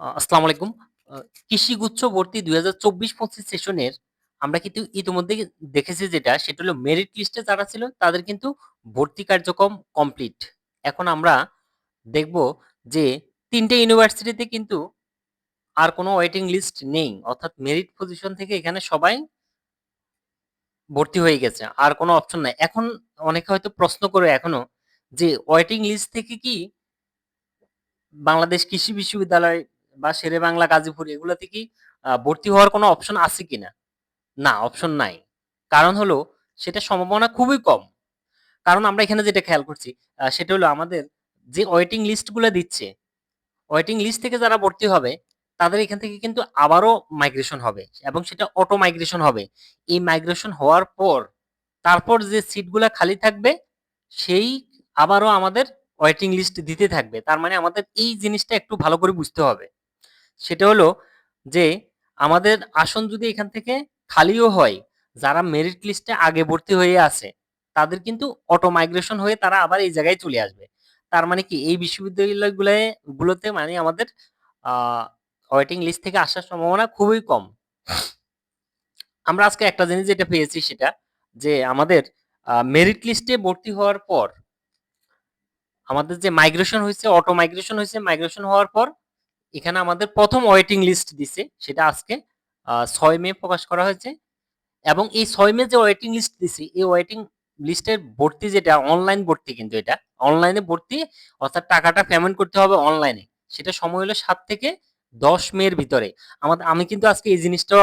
আসসালামু আলাইকুম। আ কৃষিগুচ্ছ ভর্তি ২০২৪-২৫ সেশনের আমরা কিন্তু ইতিমধ্যে দেখেছি যেটা, সেটা হলো মেরিট লিস্টে যারা ছিল তাদের কিন্তু ভর্তি কার্যক্রম কমপ্লিট। এখন আমরা দেখব যে তিনটে ইউনিভার্সিটিতে কিন্তু আর কোনো ওয়েটিং লিস্ট নেই। অর্থাৎ মেরিট পজিশন থেকে এখানে সবাই ভর্তি হয়ে গেছে। আর কোনো অপশন নাই। এখন অনেকে হয়তো প্রশ্ন করে এখনও যে ওয়েটিং লিস্ট থেকে কি বাংলাদেশ কৃষি বিশ্ববিদ্যালয় বা শেরে বাংলা গাজীপুর এগুলাতে কি ভর্তি হওয়ার কোনো অপশন আছে কিনা? না, না অপশন নাই। কারণ হলো সেটার সম্ভাবনা খুবই কম। কারণ আমরা এখানে যেটা খেয়াল করছি সেটা হলো আমাদের যে ওয়েটিং লিস্টগুলা দিচ্ছে, ওয়েটিং লিস্ট থেকে যারা ভর্তি হবে তাদের এখান থেকে কিন্তু আবারও মাইগ্রেশন হবে এবং সেটা অটো মাইগ্রেশন হবে। এই মাইগ্রেশন হওয়ার পর তারপর যে সিটগুলা খালি থাকবে সেই আবারও আমাদের ওয়েটিং লিস্ট দিতে থাকবে। তার মানে আমাদের এই জিনিসটা একটু ভালো করে বুঝতে হবে। সেটা হলো যে আমাদের আসন যদি এখান থেকে খালিও হয়, যারা মেরিট লিস্টে আগে ভর্তি হয়ে আছে, তাদের কিন্তু অটো মাইগ্রেশন হয়ে তারা আবার এই জায়গায় চলে আসবে। তার মানে কি এই বিশ্ববিদ্যালয়গুলায় গুলোতে মানে আমাদের ওয়েটিং লিস্ট থেকে আসার সম্ভাবনা খুবই কম। আমরা আজকে একটা জিনিস যেটা পেয়েছি সেটা যে আমাদের মেরিট লিস্টে ভর্তি হওয়ার পর আমাদের যে মাইগ্রেশন হয়েছে অটো মাইগ্রেশন হয়েছে মাইগ্রেশন হওয়ার পর এখানে আমাদের প্রথম ওয়েটিং লিস্ট দিছে। সেটা আজকে ছয় ৬ মে প্রকাশ করা হয়েছে। এবং এই ছয় মে যে ওয়েটিং লিস্ট দিছি, এই ওয়েটিং লিস্টের ভর্তি যেটা অনলাইন ভর্তি কিন্তু এটা। অনলাইনে ভর্তি অর্থাৎ টাকাটা পেমেন্ট করতে হবে অনলাইনে। সেটা সময় হলো সাত থেকে ১০ মে এর ভিতরে। আমাদ আমি কিন্তু আজকে এই জিনিসটা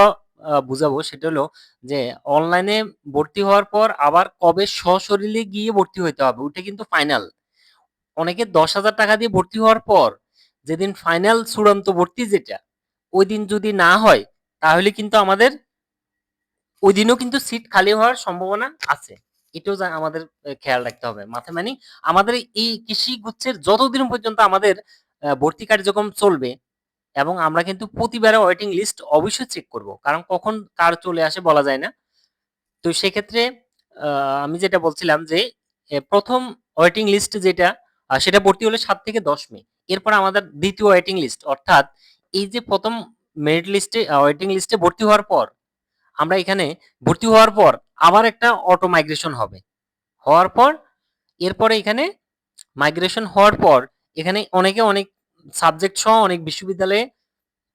বুঝাবো। সেটা হলো যে অনলাইনে ভর্তি হওয়ার পর আবার কবে সশরীরে গিয়ে ভর্তি হইতে হবে ওটা কিন্তু ফাইনাল। অনেকে ৳১০,০০০ দিয়ে ভর্তি হওয়ার পর যেদিন ফাইনাল চূড়ান্ত ভর্তি যেটা, ওইদিন যদি না হয় তাহলে কিন্তু আমাদের ওইদিনও কিন্তু সিট খালি হওয়ার সম্ভাবনা আছে। এটাও আমাদের খেয়াল রাখতে হবে। মাথায় মানে আমাদের এই কৃষি গুচ্ছের যতদিন পর্যন্ত আমাদের ভর্তি কার্যক্রম চলবে এবং আমরা কিন্তু প্রতিবারে ওয়েটিং লিস্ট অবশ্যই চেক করব। কারণ কখন কার চলে আসে বলা যায় না। তো সেক্ষেত্রে আমি যেটা বলছিলাম যে ১ম ওয়েটিং লিস্ট যেটা সেটা ভর্তি হলো ৭ থেকে ১০ মে। এরপর আমাদের দ্বিতীয় ওয়েটিং লিস্ট অর্থাৎ এই যে প্রথম মেরিট লিস্টে ওয়েটিং লিস্টে ভর্তি হওয়ার পর, আমরা এখানে ভর্তি হওয়ার পর আবার একটা অটো মাইগ্রেশন হবে। হওয়ার পর, এরপরে এখানে মাইগ্রেশন হওয়ার পর এখানে অনেকে অনেক সাবজেক্ট সহ অনেক বিশ্ববিদ্যালয়ে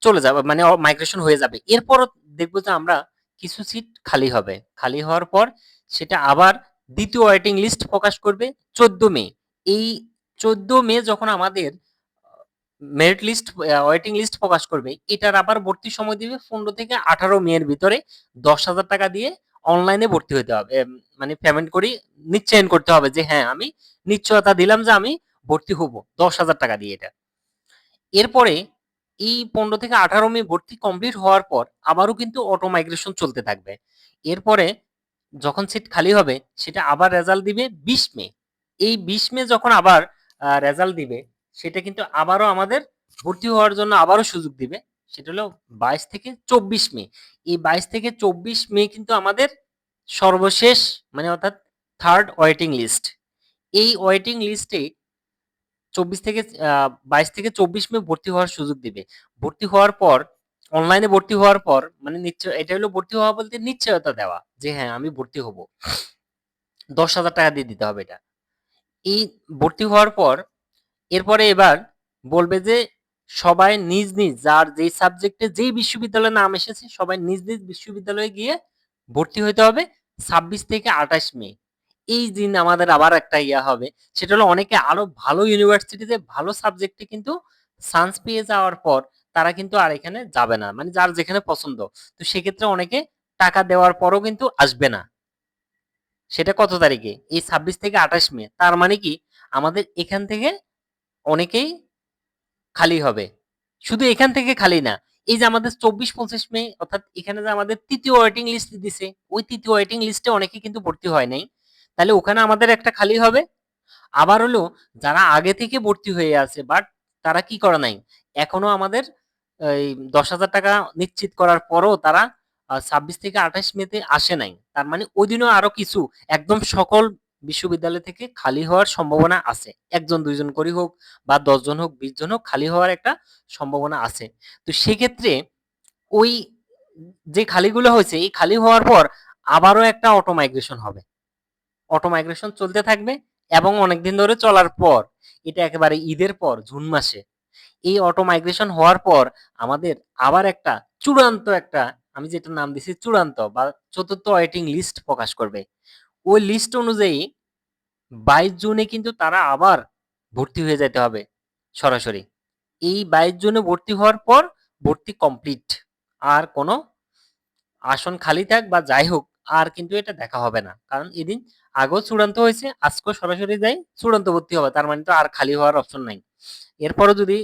চলে যাবে মানে মাইগ্রেশন হয়ে যাবে। এরপরও দেখব যে আমরা কিছু সিট খালি হবে। খালি হওয়ার পর সেটা আবার দ্বিতীয় ওয়েটিং লিস্ট প্রকাশ করবে ১৪ মে। এই ১৪ মে যখন আমাদের মেরিট লিস্ট ওয়েটিং লিস্ট প্রকাশ করবে, এটার আবার ভর্তি সময় দিবে ১৫ থেকে ১৮ মে এর ভিতরে ৳১০,০০০ দিয়ে অনলাইনে ভর্তি হতে হবে। মানে পেমেন্ট করি নিশ্চয়ন করতে হবে যে হ্যাঁ, আমি নিশ্চয়তা দিলাম যে আমি ভর্তি হব ৳১০,০০০ দিয়ে এটা। এরপরে এই ১৫ থেকে ১৮ মে ভর্তি কমপ্লিট হওয়ার পর আবারও কিন্তু অটো মাইগ্রেশন চলতে থাকবে। এরপরে যখন সিট খালি হবে সেটা আবার রেজাল্ট দিবে ২০ মে। এই ২০ মে যখন আবার রেজাল্ট দিবে সেটা কিন্তু আবারও আমাদের ভর্তি হওয়ার জন্য আবারও সুযোগ দিবে। সেটা হলো ২২ থেকে ২৪ মে। এই ২২ থেকে ২৪ মে কিন্তু আমাদের সর্বশেষ মানে অর্থাৎ থার্ড ওয়েটিং লিস্ট। এই ওয়েটিং লিস্টে ২৪ থেকে ২২ থেকে ২৪ মে ভর্তি হওয়ার সুযোগ দিবে। ভর্তি হওয়ার পর অনলাইনে ভর্তি হওয়ার পর মানে নিশ্চয় এটা হলো ভর্তি হওয়া বলতে নিশ্চয়তা দেওয়া যে হ্যাঁ, আমি ভর্তি হব। ৳১০,০০০ দিয়ে দিতে হবে এটা। এই ভর্তি হওয়ার পর এরপরে এবার বলবে যে সবাই নিজ, নিজ যার যেই সাবজেক্টে যেই বিশ্ববিদ্যালয়ের নাম এসেছে সবাই নিজ, নিজ বিশ্ববিদ্যালয়ে গিয়ে ভর্তি হইতে হবে ২৬ থেকে ২৮ মে। এই দিন আমাদের আবার একটা ইয়া হবে। সেটা হলো অনেকে আরও ভালো ইউনিভার্সিটিতে ভালো সাবজেক্টে কিন্তু চান্স পেয়ে যাওয়ার পর তারা কিন্তু আর এখানে যাবে না। মানে যার যেখানে পছন্দ। তো সেক্ষেত্রে অনেকে টাকা দেওয়ার পরও কিন্তু আসবে না। সেটা কত তারিখে? এই ২৬ থেকে ২৮ মে। তার মানে কি আমাদের এখান থেকে অনেকেই খালি হবে। শুধু এখান থেকে খালি না। এই যে আমাদের ২৪-২৫ মে অর্থাৎ এখানে যে আমাদের তৃতীয় ওয়েটিং লিস্ট দিছে, ওই তৃতীয় ওয়েটিং লিস্টে অনেকে কিন্তু ভর্তি হয় নাই। তাহলে ওখানে আমাদের একটা খালি হবে। আবার হলো যারা আগে থেকে ভর্তি হয়ে আছে বাট তারা কি করে নাই? এখনও আমাদের এই ৳১০,০০০ নিশ্চিত করার পরও তারা ছাব্বিশ থেকে আঠাশ মেতে আসে নাই। তার মানে ওইদিনও আরও কিছু একদম সকল বিশ্ববিদ্যালয় থেকে খালি হওয়ার সম্ভাবনা আছে। একজন, দুইজন করে হোক বা দশজন হোক, বিশ জন হোক, খালি হওয়ার একটা সম্ভাবনা আছে। তো সেক্ষেত্রে ওই যে খালিগুলো হয়েছে, এই খালি হওয়ার পর আবারও একটা অটো মাইগ্রেশন হবে। অটো মাইগ্রেশন চলতে থাকবে এবং অনেকদিন ধরে চলার পর, এটা একেবারে ঈদের পর, জুন মাসে, এই অটো মাইগ্রেশন হওয়ার পর আমাদের আবার একটা চূড়ান্ত একটা, আমি যেটা নাম দিছি চূড়ান্ত বা চতুর্থ ওয়েটিং লিস্ট প্রকাশ করবে। ওই লিস্ট অনুযায়ী বাইশ জুনে কিন্তু তারা আবার ভর্তি হয়ে যেতে হবে সরাসরি। এই বাইশ জুনে ভর্তি হওয়ার পর ভর্তি কমপ্লিট আর কোনো আসন খালি থাক বা যাই হোক, আর কিন্তু এটা দেখা হবে না। কারণ এদিন আগেও চূড়ান্ত হয়েছে, আজকেও সরাসরি যাই, চূড়ান্ত ভর্তি হবে। তার মানে তো আর খালি হওয়ার অপশন নাই। এরপরও যদি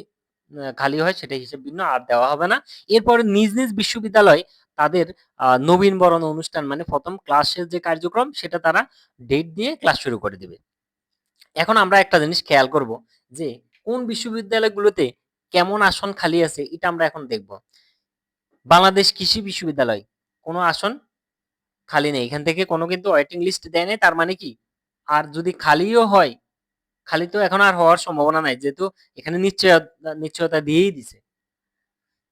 খালি হয় সেটা হিসেব ভিন্ন, আর দেওয়া হবে না। এরপরে নিজ নিজ বিশ্ববিদ্যালয় তাদের আহ, নবীন বরণ অনুষ্ঠান মানে প্রথম ক্লাসের যে কার্যক্রম সেটা তারা ডেট দিয়ে ক্লাস শুরু করে দেবে। এখন আমরা একটা জিনিস খেয়াল করব যে কোন বিশ্ববিদ্যালয়গুলোতে কেমন আসন খালি আছে এটা আমরা এখন দেখব। বাংলাদেশ কৃষি বিশ্ববিদ্যালয় কোনো আসন খালি নেই। এখান থেকে কোনো কিন্তু ওয়েটিং লিস্ট দেয় নাই তার মানে কি? আর যদি খালিও হয় খালি তো এখন আর হওয়ার সম্ভাবনা নাই যেহেতু এখানে নিশ্চয়তা নিশ্চয়তা দিয়েই দিছে।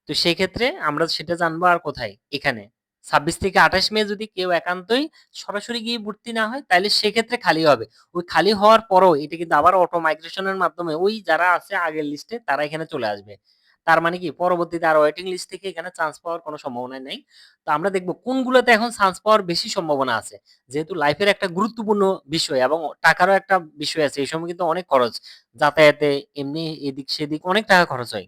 তো সেই ক্ষেত্রে আমরা সেটা জানব আর কোথায়? এখানে। ছাব্বিশ থেকে আঠাশ মে যদি কেউ একান্তই সরাসরি গিয়ে ভর্তি না হয় তাহলে সেক্ষেত্রে খালি হবে। ওই খালি হওয়ার পরও এটা কিন্তু আবার অটো মাইগ্রেশনের মাধ্যমে ওই যারা আছে আগের লিস্টে তারা এখানে চলে আসবে। তার মানে কি? পরবর্তীতে আর ওয়েটিং লিস্ট থেকে এখানে চান্স পাওয়ার কোনো সম্ভাবনা নেই। তো আমরা দেখব কোনগুলোতে এখন চান্স পাওয়ার বেশি সম্ভাবনা আছে। যেহেতু লাইফের একটা গুরুত্বপূর্ণ বিষয় এবং টাকারও একটা বিষয় আছে, এই সময় কিন্তু অনেক খরচ। যাতায়াতে এমনি এদিক সেদিক অনেক টাকা খরচ হয়।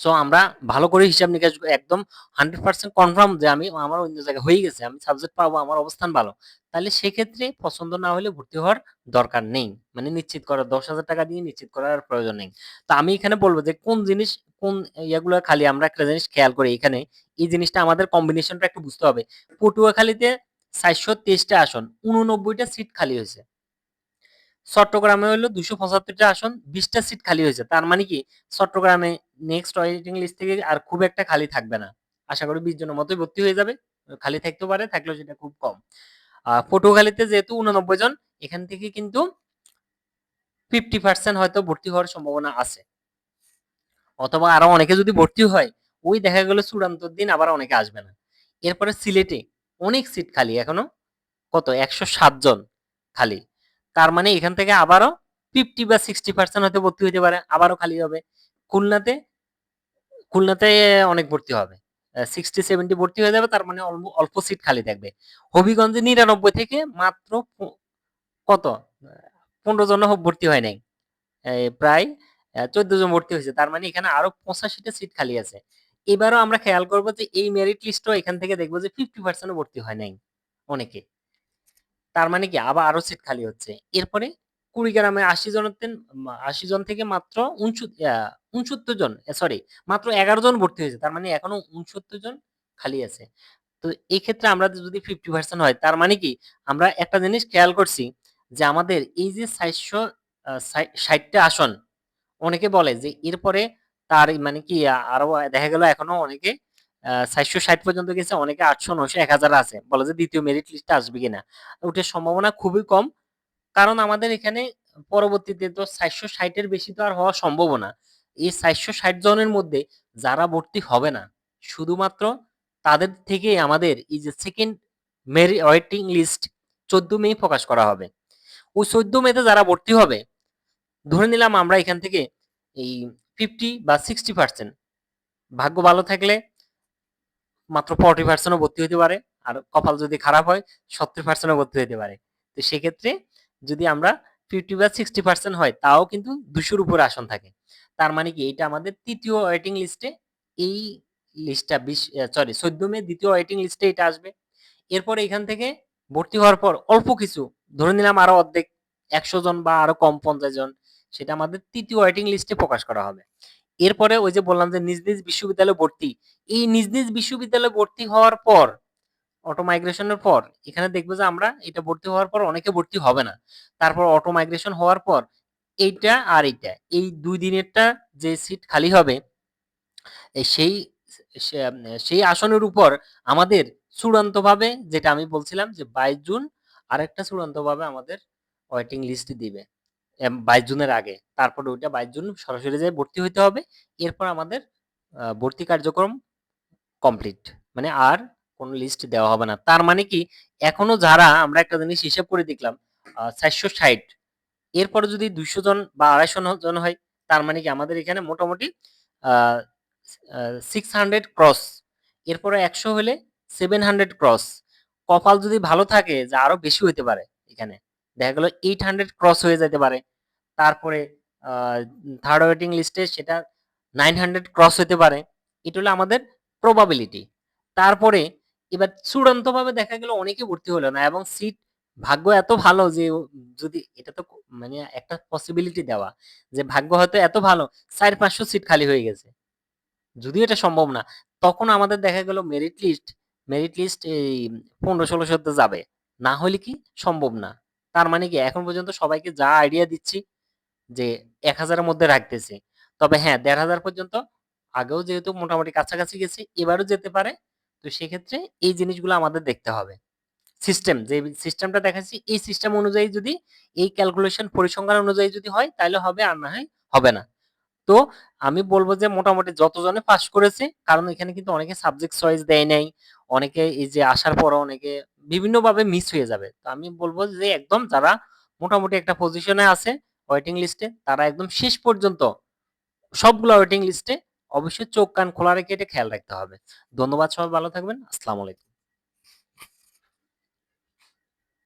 সো আমরা ভালো করে হিসাব নিকাশ একদম হান্ড্রেড পার্সেন্ট কনফার্ম যে আমি, আমার অন্য জায়গায় হয়ে গেছে, আমি সাবজেক্ট পাবো, আমার অবস্থান ভালো। তাহলে সেক্ষেত্রে পছন্দ না হলে ভর্তি হওয়ার দরকার নেই। মানে নিশ্চিত করার, দশ হাজার টাকা দিয়ে নিশ্চিত করার প্রয়োজন নেই। তো আমি এখানে বলব যে কোন জিনিস, কোন ইয়াগুলো খালি আমরা একটা জিনিস খেয়াল করি এখানে, এই জিনিসটা আমাদের কম্বিনেশনটা একটু বুঝতে হবে। পটুয়াখালীতে চারশো তেইশটা আসন, উননব্বইটা সিট খালি হয়েছে। চট্টগ্রামে হলো দুশো পঁচাত্তরটা আসন, বিশটা সিট খালি হয়েছে। তার মানে কি? চট্টগ্রামে নেক্সট ওয়েটিং লিস্ট থেকে আর খুব একটা খালি থাকবে না। আশা করি বিশ জনের মতোই ভর্তি হয়ে যাবে। খালি থাকতে পারে, থাকলেও সেটা খুব কম। পটুয়াখালীতে যেহেতু উননব্বই জন, এখান থেকে কিন্তু ফিফটি পার্সেন্ট হয়তো ভর্তি হওয়ার সম্ভাবনা আছে। অথবা আরও অনেকে যদি ভর্তি হয়, ওই দেখা গেল চূড়ান্ত দিন আবার অনেকে আসবে না। এরপরে সিলেটে অনেক সিট খালি, এখনও কত? একশো সাত জন খালি। তার মানে এখান থেকে আবারও ফিফটি বা সিক্সটি পার্সেন্ট হয়তো ভর্তি হতে পারে, আবারও খালি হবে। খুলনাতে খুলনাতে অনেক ভর্তি হবে। সিক্সটি সেভেন্টি ভর্তি হয়ে যাবে, তার মানে অল্প সিট খালি থাকবে। হবিগঞ্জে নিরানব্বই থেকে মাত্র কত? পনেরো জন ভর্তি হয় নাই। প্রায় চোদ্দ জন ভর্তি হয়েছে। তার মানে এখানে আরও পঁচাশিটা সিট খালি আছে। এবারও আমরা খেয়াল করব যে এই মেরিট লিস্টও এখান থেকে দেখব যে ফিফটি পার্সেন্ট ভর্তি হয় নাই অনেকে। তার মানে কি আবার আরও সিট খালি হচ্ছে। এরপরে কুড়িগ্রামে আশি জনের আশি জন থেকে মাত্র উনসত্তর জন সরি মাত্র এগারো জন ভর্তি হয়েছে, তার মানে এখনও উনসত্তর জন খালি আছে। তো এই ক্ষেত্রে আমরা যদি ফিফটি পার্সেন্ট হয়, তার মানে কি আমরা একটা জিনিস খেয়াল করছি যে আমাদের এই যে চারশো ষাটটা আসন, অনেকে বলে যে এরপরে তার মানে কি আরও দেখা গেল এখনও অনেকে চারশো ষাট পর্যন্ত গেছে, অনেকে আটশো নশো এক হাজার আছে। বলে যে দ্বিতীয় মেরিট লিস্টে আসবে কিনা। ওটার সম্ভাবনা খুবই কম। কারণ আমাদের এখানে পরবর্তীতে তো চারশো ষাটের বেশি তো আর হওয়া সম্ভব না। এই চারশো ষাট জনের মধ্যে যারা ভর্তি হবে না, শুধুমাত্র তাদের থেকে আমাদের এই যে সেকেন্ড মেরি ওয়েটিং লিস্ট চোদ্দ মে প্রকাশ করা হবে। ওই চোদ্দ মেতে যারা ভর্তি হবে, ধরে নিলাম আমরা এখান থেকে এই ফিফটি বা সিক্সটি পার্সেন্ট ভাগ্য ভালো থাকলে মাত্র ফর্টি পার্সেন্টও ভর্তি হতে পারে, আর কপাল যদি খারাপ হয়, সত্তর পার্সেন্টও ভর্তি হতে পারে। তো সেক্ষেত্রে যদি আমরা ফিফটি বা সিক্সটি পার্সেন্ট হয়, তাও কিন্তু দুশোর উপরে আসন থাকে। তার মানে কি? এটা আমাদের তৃতীয় ওয়েটিং লিস্টে এই লিস্টটা বিশ সরি চোদ্দ মে দ্বিতীয় ওয়েটিং লিস্টে এটা আসবে। এরপর এখান থেকে ভর্তি হওয়ার পর অল্প কিছু, ধরে নিলাম আরও অর্ধেক, একশো জন বা আরও কম পঞ্চাশ জন, সেটা আমাদের তৃতীয় ওয়েটিং লিস্টে প্রকাশ করা হবে। এরপরে ওই যে বললাম যে নিজ নিজ বিশ্ববিদ্যালয়ে ভর্তি। এই নিজ নিজ বিশ্ববিদ্যালয়ে ভর্তি হওয়ার পর অটো মাইগ্রেশনের পর, এখানে দেখব যে আমরা এটা ভর্তি হওয়ার পর অনেকে ভর্তি হবে না। তারপর অটো মাইগ্রেশন হওয়ার পর এইটা আর এইটা, এই দুই দিনেরটা যে সিট খালি হবে সেই সেই আসনের উপর আমাদের চূড়ান্তভাবে যেটা আমি বলছিলাম যে বাইশ জুন আরেকটা চূড়ান্তভাবে আমাদের ওয়েটিং লিস্ট দিবে। ২২ জুনের আগে। তারপরে ওইটা ২২ জুন সরাসরি যেয়ে ভর্তি হইতে হবে। এরপর আমাদের ভর্তি কার্যক্রম কমপ্লিট। মানে আর কোনো লিস্ট দেওয়া হবে না। তার মানে কি, এখনও যারা আমরা একটা জিনিস হিসাব করে দেখলাম, আ ৪৬০ এরপরে যদি ২০০ জন বা আড়াইশো জন হয়, তার মানে কি আমাদের এখানে মোটামুটি সিক্স হান্ড্রেড ক্রস এরপরে ১০০ হলে 700 ক্রস। কপাল যদি ভালো থাকে, যে আরও বেশি হইতে পারে এখানে। দেখা গেল 800 ক্রস হয়ে যেতে পারে। তারপরে থার্ড ওয়েটিং লিস্টে সেটা 900 ক্রস হতে পারে। এটা হলো আমাদের প্রবাবিলিটি। তারপরে এবার চূড়ান্তভাবে দেখা গেল অনেকে ভর্তি হলো না এবং সিট ভাগ্য এত ভালো যে যদি এটা তো মানে একটা পসিবিলিটি দেওয়া যে ভাগ্য হয়তো এত ভালো ৪-৫০০ সিট খালি হয়ে গেছে। যদিও এটা সম্ভব না। তখন আমাদের দেখা গেল মেরিট লিস্ট মেরিট লিস্ট এই ১৫-১৬০০ তে যাবে। না হলে কি সম্ভব না। তার মানে কি এখন পর্যন্ত সবাইকে যা আইডিয়া দিচ্ছি যে এক হাজারের মধ্যে রাখতেছি। তবে হ্যাঁ ১৫০০ পর্যন্ত আগেও যেহেতু মোটামুটি কাছাকাছি গেছি, এবারও যেতে পারে। তো সেক্ষেত্রে এই জিনিসগুলো আমাদের দেখতে হবে। সিস্টেম যে সিস্টেমটা দেখাচ্ছি, এই সিস্টেম অনুযায়ী যদি, এই ক্যালকুলেশন পরিসংখ্যান অনুযায়ী যদি হয়, তাহলে হবে আর না হয় হবে না। তো আমি বলব যে মোটামুটি যতজনে পাস করেছে, কারণ এখানে কিন্তু অনেকে সাবজেক্ট চয়েস দেয় নাই। অনেকে এই যে আসার পর অনেকে বিভিন্নভাবে মিস হয়ে যাবে। তো আমি বলব যে একদম যারা মোটামুটি একটা পজিশনে আছে ওয়েটিং লিস্টে তারা একদম শেষ পর্যন্ত সবগুলা ওয়েটিং লিস্টে অবশ্যই চোখ কান খোলা রেখে এটা খেয়াল রাখতে হবে। ধন্যবাদ সবাই, ভালো থাকবেন। আসসালামু আলাইকুম।